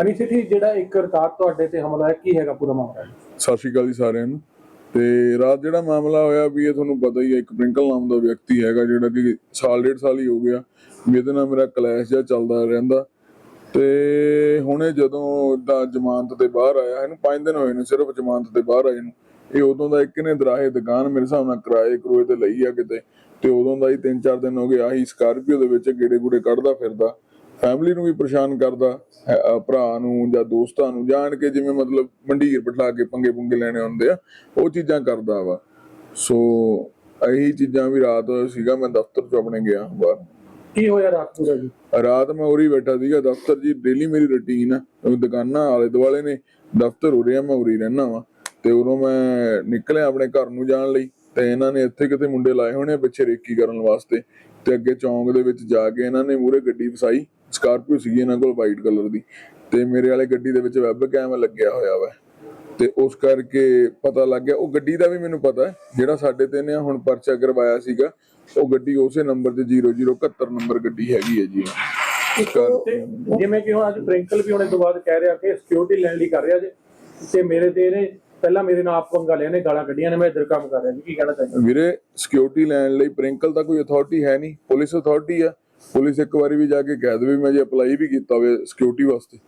ਹਨੀ ਸਿੱਧੀ, ਜਿਹੜਾ ਇੱਕ ਰਿਕਾਰਡ ਤੁਹਾਡੇ ਤੇ ਹਮਲਾ ਹੈ ਕੀ ਹੈਗਾ ਪੂਰਾ ਮਾਮਲਾ? ਸਤਿ ਸ਼੍ਰੀ ਅਕਾਲ ਜੀ ਸਾਰਿਆਂ ਨੂੰ। ਤੇ ਰਾਤ ਜਿਹੜਾ ਮਾਮਲਾ ਹੋਇਆ ਵੀ ਇਹ ਤੁਹਾਨੂੰ ਪਤਾ ਹੀ ਹੈ, ਇੱਕ ਪ੍ਰਿੰਕਲ ਨਾਮ ਦਾ ਵਿਅਕਤੀ ਹੈਗਾ, ਜਿਹੜਾ ਕਿ ਸਾਲ, ਡੇਢ ਸਾਲ ਹੀ ਹੋ ਗਿਆ। ਇਹਦੇ ਨਾਲ ਮੇਰਾ ਕਲੈਸ਼ ਜਿਹਾ ਚੱਲਦਾ ਰਹਿੰਦਾ। ਤੇ ਹੁਣੇ ਜਦੋਂ ਦਾ ਜ਼ਮਾਨਤ ਤੇ ਬਾਹਰ ਆਇਆ ਇਹਨੂੰ 5 ਦਿਨ ਹੋਏ ਨੇ, ਸਿਰਫ ਜ਼ਮਾਨਤ ਤੇ ਬਾਹਰ ਆਏ ਨੂੰ। ਇਹ ਉਦੋਂ ਦਾ ਇੱਕ ਨੇ ਦਰਾਹੇ ਦੁਕਾਨ ਮੇਰੇ ਹਿਸਾਬ ਨਾਲ ਕਿਰਾਏ ਕਰੋਏ ਤੇ ਲਈ ਆ ਕਿਤੇ। ਤੇ ਉਦੋਂ ਦਾ ਹੀ 3-4 ਦਿਨ ਹੋ ਗਏ, ਆਹੀ ਸਕਾਰਪੀਓ ਦੇ ਵਿੱਚ ਗੇੜੇ ਗੂੜੇ ਕੱਢਦਾ ਫਿਰਦਾ। ਫੈਮਿਲੀ ਨੂੰ ਵੀ ਪਰੇਸ਼ਾਨ ਕਰਦਾ ਹੈ, ਭਰਾ ਨੂੰ ਜਾਂ ਦੋਸਤਾਂ ਨੂੰ ਜਾਣ ਕੇ ਜਿਵੇਂ ਮਤਲਬ ਮੰਡੀਰ ਬਿਠਾ ਕੇ ਪੰਗੇ ਪੁੰਗੇ ਲੈਣੇ ਹੁੰਦੇ ਆ ਉਹ ਚੀਜ਼ਾਂ ਕਰਦਾ ਵਾ। ਸੋ ਇਹੀ ਚੀਜ਼ਾਂ ਵੀ ਰਾਤ ਸੀਗਾ ਮੈਂ ਦਫ਼ਤਰ ਚ ਆਪਣੇ ਗਿਆ ਬਾਹਰ। ਕੀ ਹੋਇਆ ਰਾਤ ਪੂਰਾ ਜੀ ਰਾਤ ਮੈਂ ਉਰੀ ਬੈਠਾ ਸੀਗਾ ਦਫ਼ਤਰ ਜੀ ਡੇਲੀ ਮੇਰੀ ਰੁਟੀਨ ਆ। ਦੁਕਾਨਾਂ ਆਲੇ ਦੁਆਲੇ ਨੇ ਦਫ਼ਤਰ ਉਰੇ ਆ ਮੈਂ ਉਰੀ ਰਹਿਣਾ ਵਾ। ਤੇ ਉਦੋਂ ਮੈਂ ਨਿਕਲਿਆ ਆਪਣੇ ਘਰ ਨੂੰ ਜਾਣ ਲਈ ਤੇ ਇਹਨਾਂ ਨੇ ਇੱਥੇ ਕਿਤੇ ਮੁੰਡੇ ਲਾਏ ਹੋਣੇ ਪਿੱਛੇ ਰੇਕੀ ਕਰਨ ਵਾਸਤੇ। ਤੇ ਅੱਗੇ ਚੌਂਕ ਦੇ ਵਿੱਚ ਜਾ ਕੇ ਇਹਨਾਂ ਨੇ ਮੂਰੇ ਗੱਡੀ ਫਸਾਈ ਸਕਾਰਪੀਓ ਸੀਗੀ ਇਹਨਾਂ ਕੋਲ ਵਾਈਟ ਕਲਰ ਦੀ ਤੇ ਮੇਰੇ ਵਾਲੇ ਗੱਡੀ ਦੇ ਵਿੱਚ ਵੈਬ ਕੈਮ ਲੱਗਿਆ ਹੋਇਆ ਵਾ। ਤੇ ਉਸ ਕਰਕੇ ਪਤਾ ਲੱਗ ਗਿਆ ਉਹ ਗੱਡੀ ਦਾ ਵੀ ਮੈਨੂੰ ਪਤਾ ਹੈ ਜਿਹੜਾ ਸਾਡੇ ਤੇ ਨੇ ਹੁਣ ਪਰਚਾ ਕਰਵਾਇਆ ਸੀਗਾ ਉਹ ਗੱਡੀ ਉਸੇ ਨੰਬਰ ਤੇ 0071 ਨੰਬਰ ਗੱਡੀ ਹੈਗੀ ਹੈ ਜੀ। ਜਿਵੇਂ ਕਿ ਹੁਣ ਅੱਜ ਪ੍ਰਿੰਕਲ ਵੀ ਹੋਣੇ ਤੋਂ ਬਾਅਦ ਕਹਿ ਰਿਹਾ ਕਿ ਸਿਕਿਉਰਿਟੀ ਲੈਣ ਲਈ ਕਰ ਰਿਹਾ ਜੇ ਤੇ ਮੇਰੇ ਤੇ ਇਹਨੇ ਪਹਿਲਾਂ ਮੇਰੇ ਨਾਲ ਆਪ ਪੰਗਾ ਲਿਆ ਨੇ ਗਾਲਾਂ ਕੱਢੀਆਂ ਨੇ ਮੈਂ ਇੱਧਰ ਕੰਮ ਕਰ ਰਿਹਾ ਜੀ ਕੀ ਕਹਿਣਾ ਚਾਹੀਦਾ ਵੀਰੇ ਸਿਕਿਉਰਿਟੀ ਲੈਣ ਲਈ ਪ੍ਰਿੰਕਲ ਤਾਂ ਕੋਈ ਅਥਾਰਟੀ ਹੈ ਨਹੀਂ ਪੁਲਿਸ ਅਥਾਰਟੀ ਆ। ਪੁਲਿਸ ਇੱਕ ਵਾਰੀ ਵੀ ਜਾ ਕੇ ਕਹਿ ਦੇਵੇ ਮੈਂ ਜੇ ਅਪਲਾਈ ਵੀ ਕੀਤਾ ਹੋਵੇ ਸਿਕਿਉਰਿਟੀ ਵਾਸਤੇ।